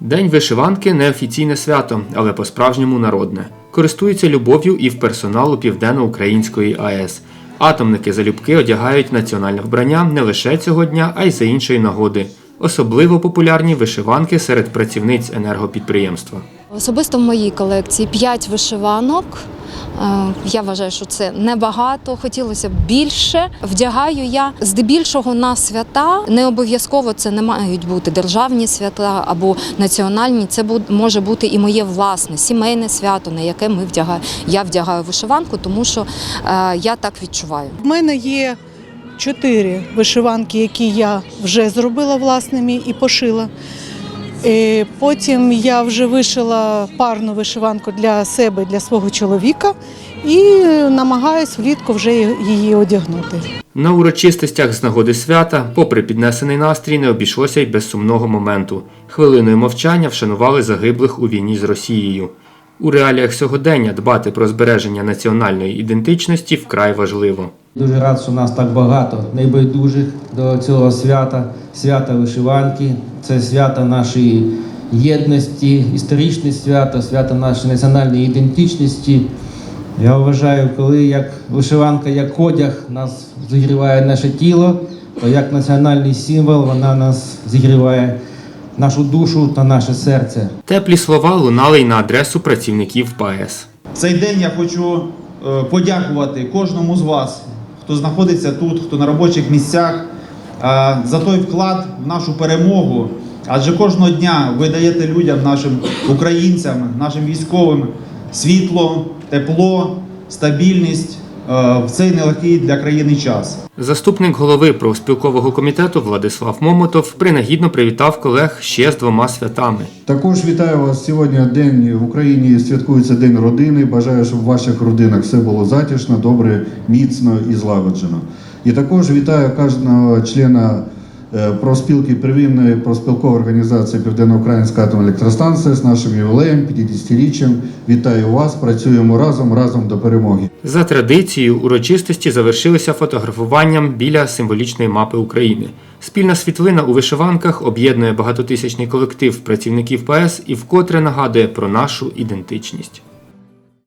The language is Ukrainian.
День вишиванки неофіційне свято, але по-справжньому народне. Користується любов'ю і в персоналу Південно-Української АЕС. Атомники залюбки одягають національне вбрання не лише цього дня, а й за іншої нагоди. Особливо популярні вишиванки серед працівниць енергопідприємства. Особисто в моїй колекції 5 вишиванок. Е, Я вважаю, що це небагато. Хотілося б більше. Вдягаю я здебільшого на свята. Не обов'язково це не мають бути державні свята або національні. Це може бути і моє власне сімейне свято, на яке ми вдягаю. Я вдягаю вишиванку, тому що е, я так відчуваю. В мене є чотири вишиванки, які я вже зробила власними і пошила. Потім я вже вишила парну вишиванку для себе, для свого чоловіка і намагаюсь влітку вже її одягнути. На урочистостях з нагоди свята, попри піднесений настрій, не обійшлося й без сумного моменту. Хвилиною мовчання вшанували загиблих у війні з Росією. У реаліях сьогодення дбати про збереження національної ідентичності вкрай важливо. Дуже рад, що нас так багато небайдужих до цього свята, свята вишиванки. Це свято нашої єдності, історичне свято, свято нашої національної ідентичності. Я вважаю, коли як вишиванка, як одяг нас зігріває наше тіло, то як національний символ вона нас зігріває нашу душу та наше серце. Теплі слова лунали й на адресу працівників ПАЕС. Цей день я хочу е, подякувати кожному з вас, хто знаходиться тут, хто на робочих місцях, е, за той вклад в нашу перемогу. Адже кожного дня ви даєте людям, нашим українцям, нашим військовим світло, тепло, стабільність в цей нелегкий для країни час. Заступник голови профспілкового комітету Владислав Момотов принагідно привітав колег ще з двома святами. Також вітаю вас сьогодні. День в Україні святкується День родини. Бажаю, щоб в ваших родинах все було затишно, добре, міцно і злагоджено. І також вітаю кожного члена е, профспілки первинної профспілкової організації Південно-Українська атомна електростанція з нашим ювілеєм, 50-річчям. Вітаю вас! Працюємо разом, разом до перемоги. За традицією, урочистості завершилися фотографуванням біля символічної мапи України. Спільна світлина у вишиванках об'єднує багатотисячний колектив працівників ПАЕС і вкотре нагадує про нашу ідентичність.